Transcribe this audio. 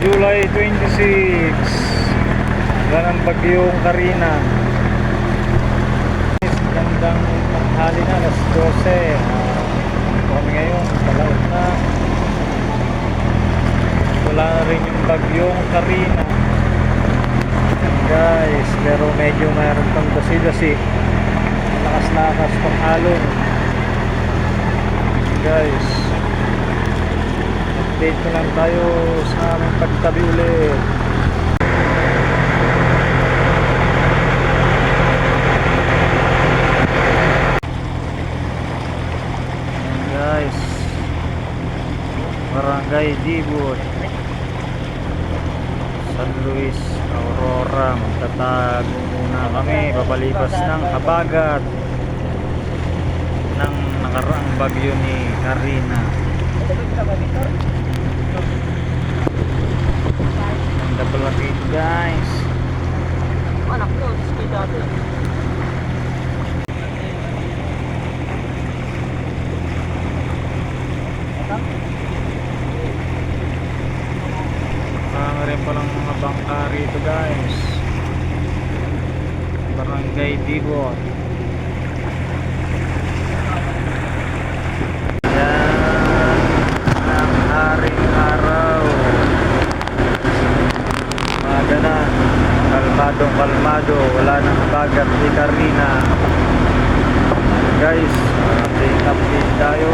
July 26 Yan bagyong Karina Gandang tanghali na, alas 12 Ah, Ito kami ngayon, palaot na. Wala na rin yung bagyong Karina guys, pero medyo mayroon pang dasi-dasi. Lakas-lakas pang alon. Guys update ko lang tayo sa aming pagtabi ulit. Guys. Barangay Dibot San Luis Aurora magtatago muna kami. Papalipas ng habagat ng nakaraang bagyo ni Karina pala dito guys. Anak ko, ski dati. Marami rin palang mga bangka rito guys. Barangay Dibot Yan ang haring araw Maga na Kalmadong kalmado Wala nang bagat ni Carmina Guys Update update tayo